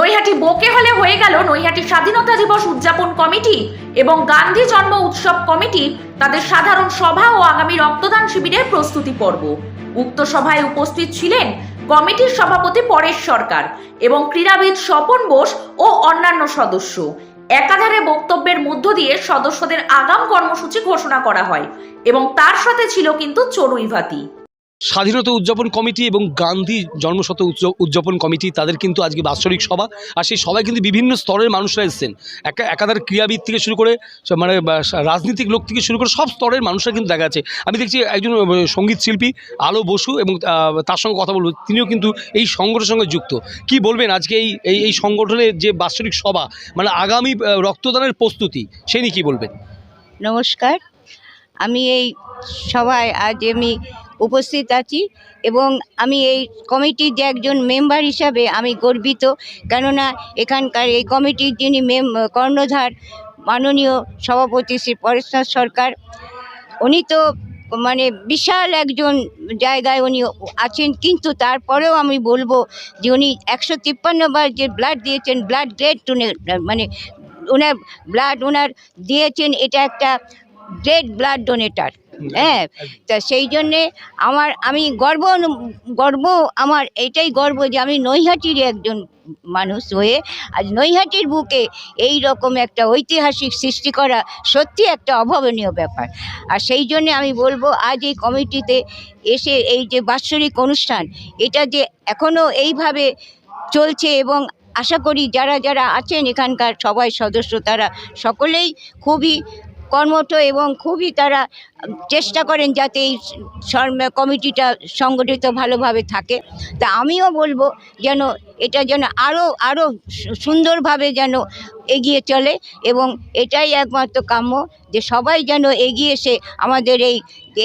Naihati bouquet হলে হয়ে গেল নৈহাটি স্বাধীনতা দিবস উদযাপন কমিটি এবং গান্ধী জন্ম উৎসব কমিটি তাদের সাধারণ সভা ও আগামী রক্তদান শিবিরের প্রস্তুতি পর্ব। উক্ত সভায় উপস্থিত ছিলেন কমিটির সভাপতি পরেশ সরকার এবং ক্রীড়াবিদ স্বপন বোস ও অন্যান্য সদস্য। একাধারে বক্তব্যের মধ্য দিয়ে সদস্যদের আগাম কর্মসূচি ঘোষণা করা হয় এবং তার সাথে ছিল কিন্তু চড়ুই ভাতি। স্বাধীনতা উদযাপন কমিটি এবং গান্ধী জন্মশত উদয- উদযাপন কমিটি, তাদের কিন্তু আজকে বাৎসরিক সভা। আর সেই সভায় কিন্তু বিভিন্ন স্তরের মানুষরা এসেছেন। একা, একাধার ক্রীড়াবিদ থেকে শুরু করে মানে রাজনৈতিক লোক থেকে শুরু করে সব স্তরের মানুষরা কিন্তু দেখা যাচ্ছে। আমি দেখছি একজন সংগীত শিল্পী আলো বসু এবং তার সঙ্গে কথা বলব। তিনিও কিন্তু এই সংগঠনের সঙ্গে যুক্ত। কি বলবেন আজকে এই এই এই সংগঠনের যে বাৎসরিক সভা মানে আগামী রক্তদানের প্রস্তুতি, সে নিয়ে কী বলবেন? নমস্কার। আমি এই সভায় আজ আমি উপস্থিত আছি এবং আমি এই কমিটির যে একজন মেম্বার হিসাবে আমি গর্বিত। কেননা এখানকার এই কমিটির যিনি মেম, কর্ণধার, মাননীয় সভাপতি শ্রী পরেশনাথ সরকার, উনি তো মানে বিশাল একজন জায়গায় উনি আছেন, কিন্তু তারপরেও আমি বলব যে উনি একশো তিপ্পান্ন বার যে ব্লাড দিয়েছেন, ব্লাড গ্রেড মানে ওনার ব্লাড ওনার দিয়েছেন, এটা একটা গ্রেট ব্লাড ডোনেটার। হ্যাঁ তা সেই জন্যে আমার আমি গর্ব গর্ব আমার এটাই গর্ব যে আমি নৈহাটির একজন মানুষ হয়ে আজ নৈহাটির বুকে এই রকম একটা ঐতিহাসিক সৃষ্টি করা সত্যি একটা অভাবনীয় ব্যাপার। আর সেই জন্যে আমি বলব আজ এই কমিটিতে এসে এই যে বাৎসরিক অনুষ্ঠান এটা যে এখনও এইভাবে চলছে এবং আশা করি যারা যারা আছেন এখানকার সবাই সদস্য তারা সকলেই খুবই কর্মঠ এবং খুবই তারা চেষ্টা করেন যাতে এই কমিটিটা সংগঠিত ভালোভাবে থাকে। তা আমিও বলব যেন এটা যেন আরও আরও সুন্দরভাবে যেন এগিয়ে চলে এবং এটাই একমাত্র কাম্য যে সবাই যেন এগিয়ে এসে আমাদের এই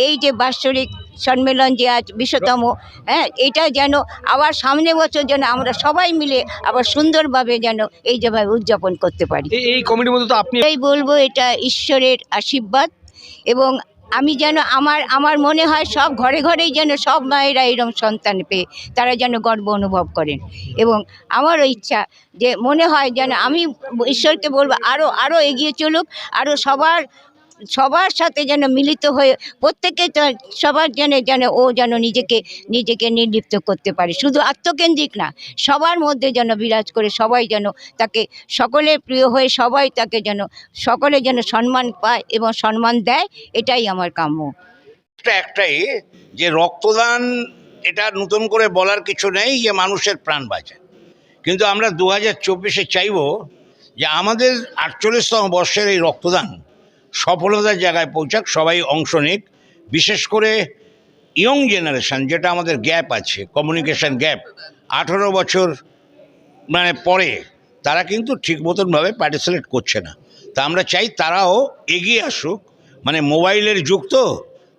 এই যে বাৎসরিক সম্মেলন যে আজ বিশ্বতম হ্যাঁ এটা যেন আবার সামনে বছর যেন আমরা সবাই মিলে আবার সুন্দরভাবে যেন এই যেভাবে উদযাপন করতে পারি। এই এই কমিটির মধ্যে তো আপনি এটাই বলব এটা ঈশ্বরের আশীর্বাদ এবং আমি যেন আমার আমার মনে হয় সব ঘরে ঘরেই যেন সব মায়েরা এরম সন্তান পেয়ে তারা যেন গর্ব অনুভব করেন এবং আমারও ইচ্ছা যে মনে হয় যেন আমি ঈশ্বরকে বলব আরও আরও এগিয়ে চলুক আরও সবার সবার সাথে যেন মিলিত হয়ে, প্রত্যেকে সবার যেন যেন ও যেন নিজেকে নিজেকে নির্লিপ্ত করতে পারে। শুধু আত্মকেন্দ্রিক না, সবার মধ্যে যেন বিরাজ করে, সবাই যেন তাকে সকলের প্রিয় হয়ে সবাই তাকে যেন, সকলে যেন সম্মান পায় এবং সম্মান দেয়, এটাই আমার কাম্য। একটা একটাই, যে রক্তদান, এটা নতুন করে বলার কিছু নেই যে মানুষের প্রাণ বাঁচে কিন্তু আমরা দু হাজার চব্বিশে চাইব যে আমাদের আটচল্লিশতম বর্ষের এই রক্তদান সফলতার জায়গায় পৌঁছাক, সবাই অংশ নিক। বিশেষ করে ইয়ং জেনারেশান যেটা আমাদের গ্যাপ আছে কমিউনিকেশান গ্যাপ আঠেরো বছর মানে পরে, তারা কিন্তু ঠিক মতনভাবে পার্টিসিপেট করছে না। তা আমরা চাই তারাও এগিয়ে আসুক। মানে মোবাইলের যুগ তো,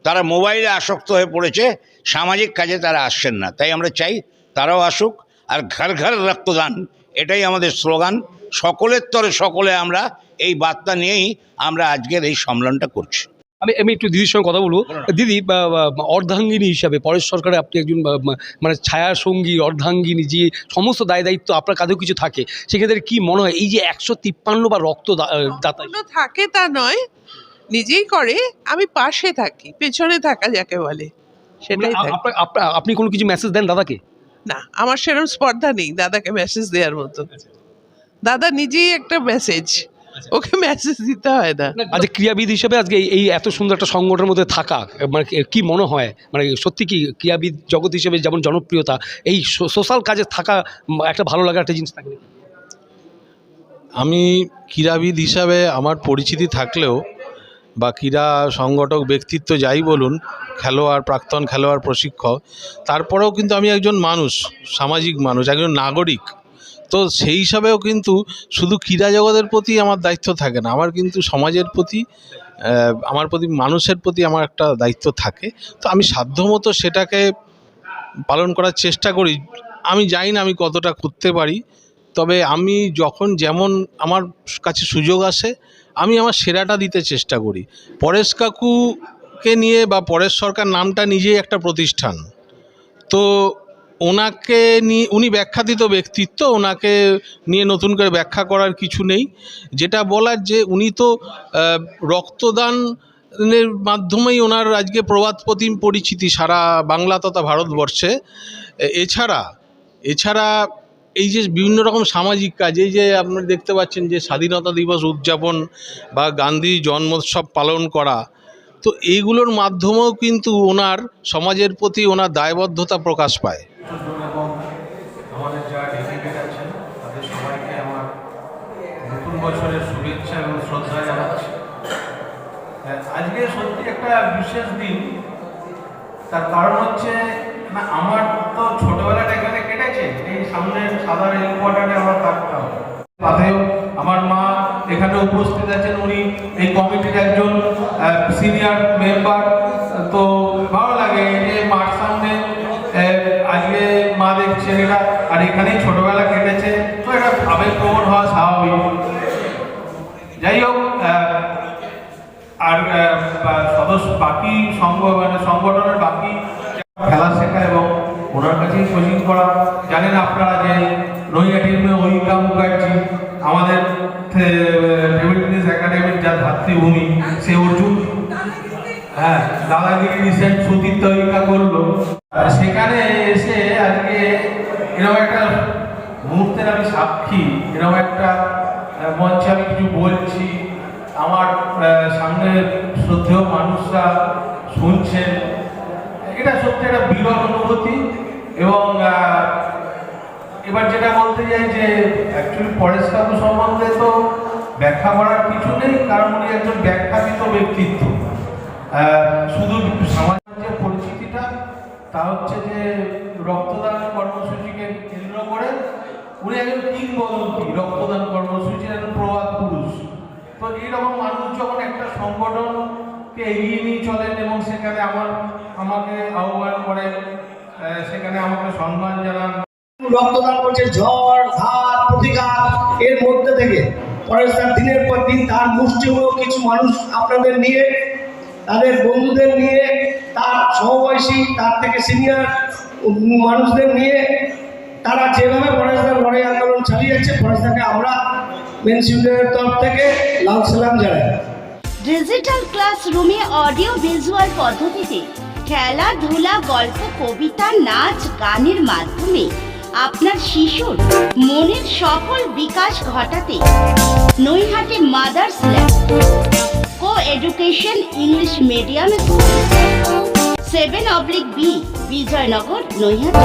তারা মোবাইলে আসক্ত হয়ে পড়েছে, সামাজিক কাজে তারা আসছেন না। তাই আমরা চাই তারাও আসুক, আর ঘর ঘর রক্তদান, এটাই আমাদের স্লোগান। সকলের তরে সকলে আমরা এই বার্তা নিয়েই আমরা আজকের এই সম্মেলনটা করছি। আমি আমি একটু দিদির সঙ্গে কথা বলব। দিদি অর্ধাঙ্গিনী হিসাবে পরেশ সরকারে আপনি একজন মানে ছায়া সঙ্গী অর্ধাঙ্গিনী যে সমস্ত দায় দায়িত্ব আপনার কাঁধেও কিছু থাকে সেক্ষেত্রে কি মনে হয় এই যে একশো তিপ্পান্ন বা রক্ত দাতা থাকে তা নয় নিজেই করে আমি পাশে থাকি পেছনে থাকা যাকে বলে সেটাই মানে আপনি কোনো কিছু মেসেজ দেন দাদাকে? না আমার সেরকম স্পর্ধা নেই দাদাকে মেসেজ দেওয়ার মতো। দাদা নিজেই একটা মেসেজ ওকে মেসেজ দিতে হয় না। আজকে ক্রীড়াবিদ হিসেবে আজকে এই- এত সুন্দর একটা সংগঠনের মধ্যে থাকা মানে কি- কি মনে হয়? মানে সত্যি কি ক্রীড়াবিদ জগৎ হিসেবে যেমন জনপ্রিয়তা এই সোশ্যাল কাজে থাকা একটা ভালো লাগা একটা জিনিস থাকে আমি ক্রীড়াবিদ হিসাবে আমার পরিচিতি থাকলেও বা ক্রীড়া সংগঠক ব্যক্তিত্ব যাই বলুন খেলোয়াড় প্রাক্তন খেলোয়াড় প্রশিক্ষক তারপরেও কিন্তু আমি একজন মানুষ সামাজিক মানুষ একজন নাগরিক। তো সেই হিসাবেও কিন্তু শুধু ক্রীড়া জগতের প্রতি আমার দায়িত্ব থাকে না, আমার কিন্তু সমাজের প্রতি আমার প্রতি, মানুষের প্রতি আমার একটা দায়িত্ব থাকে। তো আমি সাধ্যমতো সেটাকে পালন করার চেষ্টা করি। আমি জানি না আমি কতটা করতে পারি, তবে আমি যখন যেমন আমার কাছে সুযোগ আসে, আমি আমার সেরাটা দিতে চেষ্টা করি। পরেশ কাকুকে নিয়ে বা পরেশ সরকার নামটা নিজেই একটা প্রতিষ্ঠান। তো ওনাকে নিয়ে, উনি ব্যাখ্যাতীত ব্যক্তিত্ব, ওনাকে নিয়ে নতুন করে ব্যাখ্যা করার কিছু নেই। যেটা বলার যে উনি তো রক্তদানের মাধ্যমেই ওনার আজকে প্রবাদ প্রতিম পরিচিতি সারা বাংলা তথা ভারতবর্ষে। এছাড়া এছাড়া এই যে বিভিন্ন রকম সামাজিক কাজ, এই যে আপনারা দেখতে পাচ্ছেন যে স্বাধীনতা দিবস উদযাপন বা গান্ধী জন্মোৎসব পালন করা, তো এইগুলোর মাধ্যমেও কিন্তু ওনার সমাজের প্রতি ওনার দায়বদ্ধতা প্রকাশ পায়। এবং আমাদের যারা ডেলিগেট আছেন তাদের সবাইকে আমার নতুন বছরের শুভেচ্ছা এবং শ্রদ্ধা জানাচ্ছি। হ্যাঁ, আজকে সত্যি একটা বিশেষ দিন। তার কারণ হচ্ছে না আমার তো ছোটবেলাটা এখানে কেটেছে। এই সামনে সাদা রেল কোয়ার্টারে আমার থাকতাম। তাতেও আমার মা এখানে উপস্থিত আছেন। উনি এই কমিটির একজন সিনিয়র মেম্বার এটা, আর এখানেই ছোটবেলা কেটেছে। তো এটা আবেগপ্রবণ হওয়া স্বাভাবিক। যাই হোক আর সদস্য, বাকি সংঘ মানে সংগঠনের বাকি খেলা শেখা এবং ওনার কাছেই কোচিং করা। জানেন আপনারা যে নৈহাটির মেয়ে অহিকা মুখার্জি আমাদের টেবিল টেনিস একাডেমির যা ধাত্রীভূমি সে অর্জুন হ্যাঁ দাদাগিরি রিসেন্ট সুতীর্থিকা করল। সেখানে এসে আজকে এরকম একটা মুহূর্তের আমি সাক্ষী এরকম একটা মঞ্চে আমি কিছু বলছি। আমার সামনে শ্রদ্ধেয় মানুষরা শুনছেন। এটা সত্যি একটা বিরল অনুভূতি এবং এবার যেটা বলতে চাই যে অ্যাকচুয়ালি পরেশ কাকু সম্বন্ধে তো ব্যাখ্যা করার কিছু নেই, কারণ উনি একজন ব্যাখ্যাবিত ব্যক্তিত্ব। শুধু সমাজের যে পরিচিতিটা তা হচ্ছে যে রক্তদান কর্মসূচিকে কেন্দ্র করে উনি একজন কিংবদন্তি রক্তদান কর্মসূচির একজন প্রবাদ পুরুষ। তো এইরকম মানুষ যখন একটা সংগঠনকে এগিয়ে নিয়ে চলেন এবং সেখানে আমার আমাকে আহ্বান করেন আহ, সেখানে আমাকে সম্মান জানান। রক্তদান করছে ঝড় ঘাত প্রতিঘাত এর মধ্যে থেকে। পরের তার দিনের পর দিন তার মুষ্টিমেয় কিছু মানুষ আপনাদের নিয়ে তাদের বন্ধুদের নিয়ে, তার সমবয়সী তার থেকে সিনিয়র মানুষদের নিয়ে তারা যেভাবে পরেশদার লড়াই আন্দোলন চালিয়ে যাচ্ছে আমরা মেন্স তরফ থেকে লাল সালাম জানাই। ডিজিটাল ক্লাসরুমে অডিও ভিজুয়াল পদ্ধতিতে খেলাধুলা, গল্প, কবিতা, নাচ, গানের মাধ্যমে আপনার শিশুর মনের সফল বিকাশ ঘটাতে Naihati Mothers Lab Education English Medium seven oblique B Bijoynagar Naihati